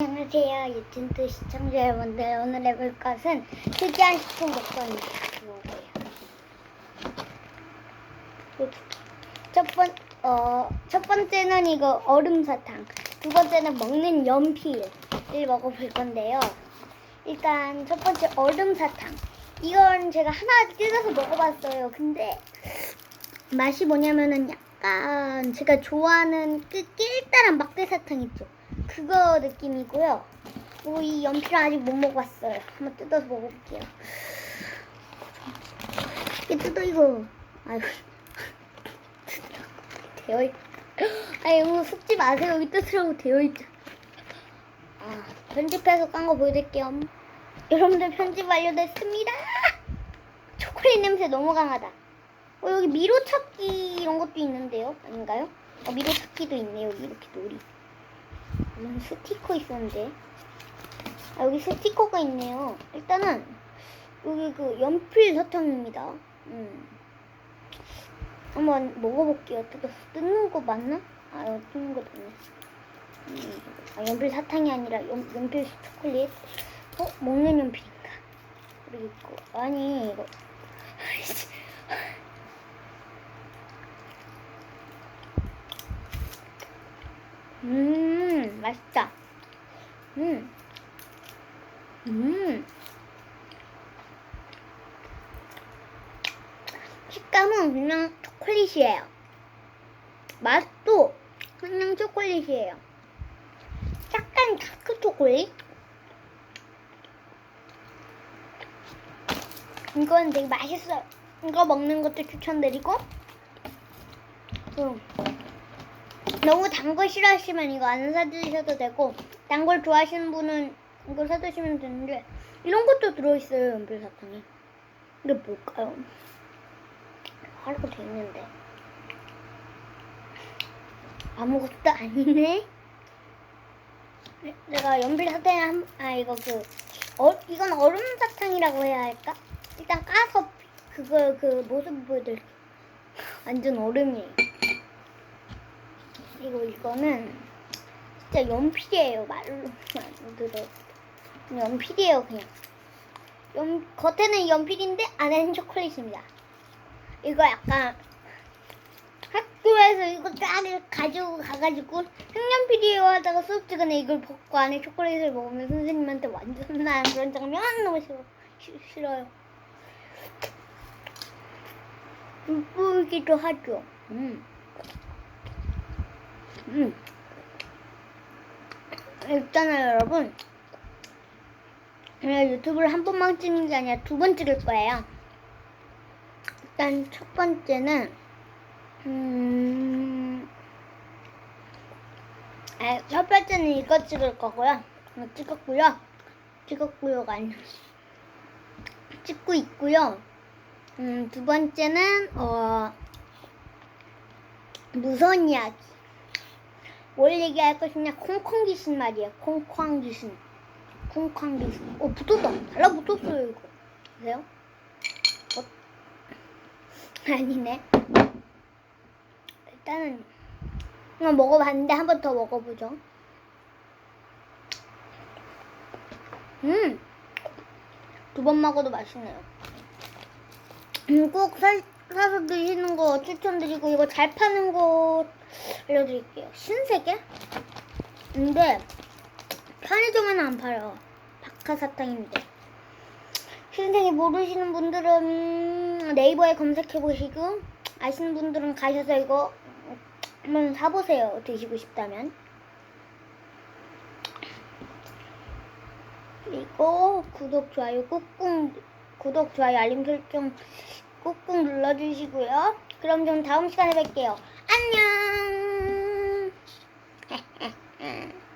안녕하세요 유튜브 시청자 여러분들. 오늘 해볼 것은 특이한 식품 먹방입니다. 첫번 어, 첫 번째는 이거 얼음 사탕. 두 번째는 먹는 연필을 먹어볼 건데요. 일단 첫 번째 얼음 사탕. 이건 제가 하나 뜯어서 먹어봤어요. 근데 맛이 뭐냐면은 약간 제가 좋아하는 그 낄딸한 막대 사탕 있죠 그거 느낌이고요. 그리고 이 연필은 아직 못 먹어봤어요. 한번 뜯어서 먹어볼게요. 이게 뜯어 이거. 아유. 되어 있. 아유 속지 마세요. 여기 뜯으라고 되어 있죠. 아 편집해서 깐 거 보여드릴게요. 여러분들 편집 완료됐습니다. 초콜릿 냄새 너무 강하다. 어, 여기 미로 찾기 이런 것도 있는데요. 아닌가요? 어, 미로 찾기도 있네요. 여기 이렇게 놀이. 음, 스티커 있었는데. 아, 여기 스티커가 있네요. 일단은, 여기 그 연필 사탕입니다. 음. 한번 먹어볼게요. 뜯어서 뜯는 거 맞나? 아, 이거 뜯는 거 맞네. 음, 아, 연필 사탕이 아니라 연, 연필 초콜릿. 어? 먹는 연필인가? 그리고, 아니, 이거. 음, 맛있다. 음. 음. 식감은 그냥 초콜릿이에요. 맛도 그냥 초콜릿이에요. 약간 다크 초콜릿? 이건 되게 맛있어요. 이거 먹는 것도 추천드리고. 음. 너무 단거 싫어하시면 이거 안 사드셔도 되고 단 걸 좋아하시는 분은 이거 사드시면 되는데 이런 것도 들어있어요 연필 사탕에 이게 뭘까요? 돼 있는데. 아무것도 아니네 내가 연필 사탕에 한, 아 이거 그 어, 이건 얼음 사탕이라고 해야 할까? 일단 까서 그거 그 모습 보여드릴게요. 완전 얼음이에요 그리고 이거는 진짜 연필이에요. 말로 안 들어. 연필이에요, 그냥. 연, 겉에는 연필인데 안에는 초콜릿입니다. 이거 약간 학교에서 이거 딱 가지고 가가지고 색연필이에요 하다가 수업 시간에 이걸 벗고 안에 초콜릿을 먹으면 선생님한테 완전 혼나는 그런 장면 너무 싫어, 싫- 싫어요. 돋보이기도 하죠. 음. 음. 일단은 여러분, 제가 유튜브를 한 번만 찍는 게 아니라 두 번 찍을 거예요. 일단 첫 번째는, 음, 아, 첫 번째는 이거 찍을 거고요. 이거 찍었고요. 찍었고요가 아니라 찍고 있고요. 음, 두 번째는, 어, 무서운 이야기. 뭘 얘기할 것이냐? 콩콩 귀신 말이에요. 콩콩 귀신 콩콩 귀신 어 붙었다. 달라붙었어요 이거. 보세요? 어? 아니네. 일단은 그냥 먹어봤는데 한 번 더 먹어보죠. 음 두 번 먹어도 맛있네요. 음, 꼭 사, 사서 드시는 거 추천드리고 이거 잘 파는 곳 알려드릴게요. 신세계? 근데 편의점에는 안 팔아요. 박하사탕인데. 신세계 모르시는 분들은 네이버에 검색해 보시고 아시는 분들은 가셔서 이거 한번 사보세요. 드시고 싶다면. 그리고 구독, 좋아요 꾹꾹 구독, 좋아요, 알림 설정 꾹꾹 눌러주시고요. 그럼 좀 다음 시간에 뵐게요. 안녕. 嗯。